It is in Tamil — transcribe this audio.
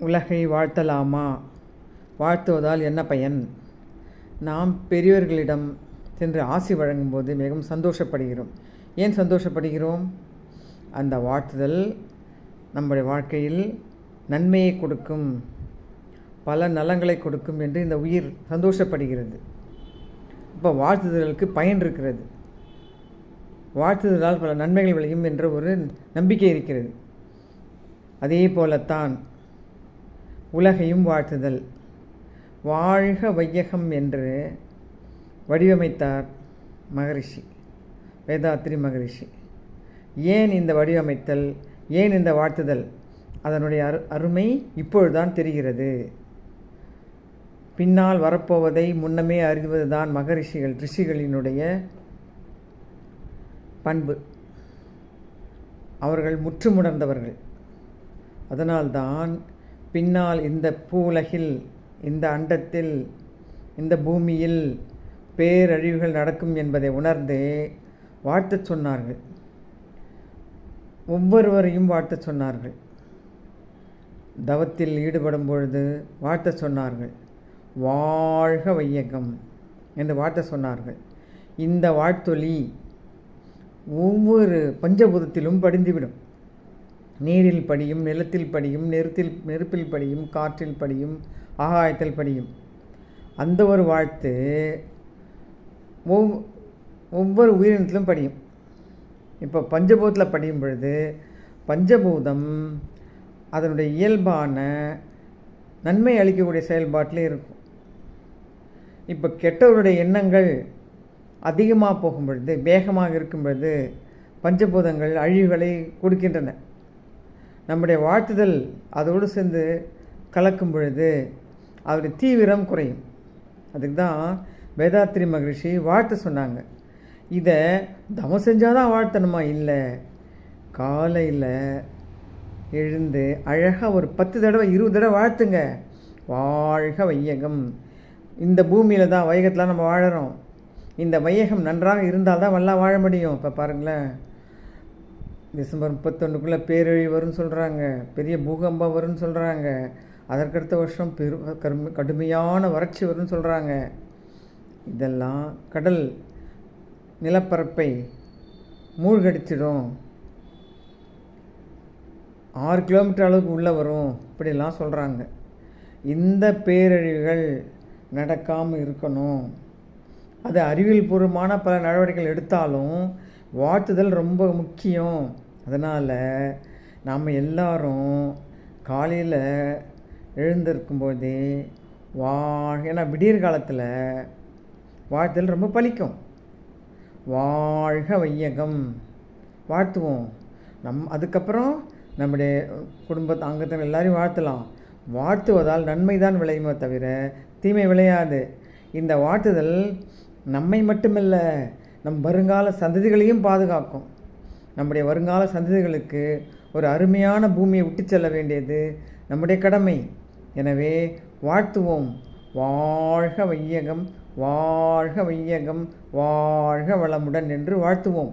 உலகை வாழ்த்தலாமா? வாழ்த்துவதால் என்ன பயன்? நாம் பெரியவர்களிடம் சென்று ஆசி வழங்கும்போது மிகவும் சந்தோஷப்படுகிறோம். ஏன் சந்தோஷப்படுகிறோம்? அந்த வாழ்த்துதல் நம்முடைய வாழ்க்கையில் நன்மையை கொடுக்கும் பல நலங்களை கொடுக்கும் என்று இந்த உயிர் சந்தோஷப்படுகிறது. இப்போ வாழ்த்துதலுக்கு பயன் இருக்கிறது. வாழ்த்துதலால் பல நன்மைகள் விளையும் என்ற ஒரு நம்பிக்கை இருக்கிறது. அதே போலத்தான் உலகையும் வாழ்த்துதல். வாழ்க வையகம் என்று வடிவமைத்தார் மகரிஷி வேதாத்ரி மகரிஷி. ஏன் இந்த வடிவமைத்தல்? ஏன் இந்த வாழ்த்துதல்? அதனுடைய அரு அருமை இப்பொழுதுதான் தெரிகிறது. பின்னால் வரப்போவதை முன்னமே அறிவதுதான் மகரிஷிகள் ரிஷிகளினுடைய பண்பு. அவர்கள் முற்றுமுணர்ந்தவர்கள் அதனால்தான் பின்னால் இந்த பூவுலகில் இந்த அண்டத்தில் இந்த பூமியில் பேரழிவுகள் நடக்கும் என்பதை உணர்ந்து வாழ்த்து சொன்னார்கள். ஒவ்வொருவரையும் வாழ்த்து சொன்னார்கள். தவத்தில் ஈடுபடும் பொழுது வாழ்த்த சொன்னார்கள். வாழ்க வையகம் என்று வாழ்த்த சொன்னார்கள். இந்த வாழ்த்தொலி ஒவ்வொரு பஞ்சபூதத்திலும் படிந்துவிடும். நீரில் படியும் நிலத்தில் படியும் நெருத்தில் நெருப்பில் படியும் காற்றில் படியும் ஆகாயத்தில் படியும் அந்த ஒரு வாழ்த்து ஒவ் ஒவ்வொரு உயிரினத்திலும் படியும் இப்போ பஞ்சபூதத்தில் படியும் பொழுது பஞ்சபூதம் அதனுடைய இயல்பான நன்மை அளிக்கக்கூடிய செயல்பாட்டிலே இருக்கும். இப்போ கெட்டவருடைய எண்ணங்கள் அதிகமாக போகும் பொழுது வேகமாக இருக்கும் பொழுது பஞ்சபூதங்கள் அழிவுகளை கொடுக்கின்றன. நம்முடைய வாழ்த்துதல் அதோடு சேர்ந்து கலக்கும் பொழுது அவருடைய தீவிரம் குறையும். அதுக்கு தான் வேதாத்திரி மகிழ்ச்சி வாழ்த்து சொன்னாங்க. இதை தவம் செஞ்சால் தான் வாழ்த்தணுமா? இல்லை. காலையில் எழுந்து அழகாக ஒரு பத்து தடவை இருபது தடவை வாழ்த்துங்க. வாழ்க வையகம். இந்த பூமியில் தான் வையகத்தில் நம்ம வாழறோம். இந்த வையகம் நன்றாக இருந்தால் தான் நல்லா வாழ முடியும். இப்போ பாருங்களேன். டிசம்பர் முப்பத்தொன்றுக்குள்ளே பேரழிவு வரும்னு சொல்கிறாங்க பெரிய பூகம்பம் வரும்னு சொல்கிறாங்க அதற்கடுத்த வருஷம் பெரு கரும கடுமையான வறட்சி வரும்னு சொல்கிறாங்க இதெல்லாம் கடல் நிலப்பரப்பை மூழ்கடிச்சிடும். ஆறு கிலோமீட்டர் அளவுக்கு உள்ளே வரும். இப்படிலாம் சொல்கிறாங்க இந்த பேரழிவுகள் நடக்காமல் இருக்கணும். அது அறிவியல் பூர்வமான பல நடவடிக்கைகள் எடுத்தாலும் வாழ்த்துதல் ரொம்ப முக்கியம். அதனால் நாம் எல்லாரும் காலையில் எழுந்திருக்கும்போதே வா ஏன்னா விடியற் காலத்தில் வாழ்த்துதல் ரொம்ப பலிக்கும். வாழ்க வையகம். வாழ்த்துவோம். நம் அதுக்கப்புறம் நம்முடைய குடும்ப அங்கத்தினர் எல்லாரையும் வாழ்த்தலாம். வாழ்த்துவதால் நன்மை தான் விளையுமே தவிர தீமை விளையாது. இந்த வாழ்த்துதல் நம்மை மட்டுமில்லை நம் வருங்கால சந்ததிகளையும் பாதுகாக்கும். நம்முடைய வருங்கால சந்ததிகளுக்கு ஒரு அருமையான பூமியை விட்டு செல்ல வேண்டியது நம்முடைய கடமை. எனவே வாழ்த்துவோம். வாழ்க வையகம் வாழ்க வையகம் வாழ்க வளமுடன் என்று வாழ்த்துவோம்.